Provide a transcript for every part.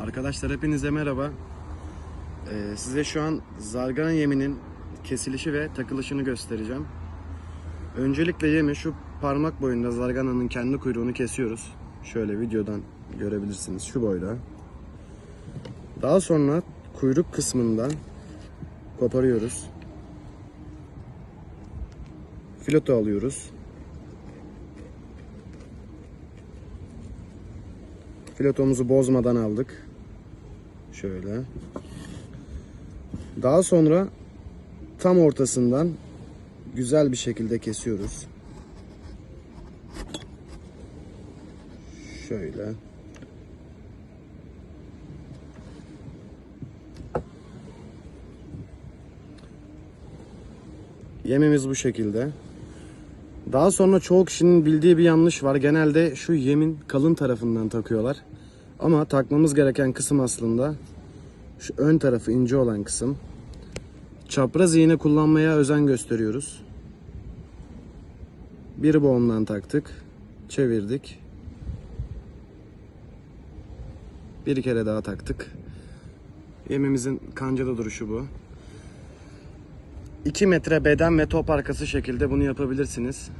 Arkadaşlar hepinize merhaba. Ee, size şu an zargana yeminin kesilişi ve takılışını göstereceğim. Öncelikle yemi şu parmak boyunda zargananın kendi kuyruğunu kesiyoruz. Şöyle videodan görebilirsiniz şu boyda. Daha sonra kuyruk kısmından koparıyoruz. Fileto alıyoruz. Filotomuzu bozmadan aldık. Şöyle. Daha sonra tam ortasından güzel bir şekilde kesiyoruz. Şöyle. Yemimiz bu şekilde. Daha sonra çoğu kişinin bildiği bir yanlış var. Genelde şu yemin kalın tarafından takıyorlar. Ama takmamız gereken kısım aslında şu ön tarafı ince olan kısım. Çapraz iğne kullanmaya özen gösteriyoruz. Bir boğumdan taktık. Çevirdik. Bir kere daha taktık. Yemimizin kancada duruşu bu. 2 metre beden ve top arkası şekilde bunu yapabilirsiniz.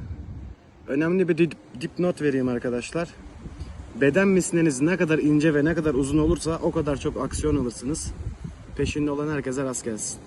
Önemli bir dip- dipnot vereyim arkadaşlar. Beden misneniz ne kadar ince ve ne kadar uzun olursa o kadar çok aksiyon alırsınız. Peşinde olan herkese rast gelsin.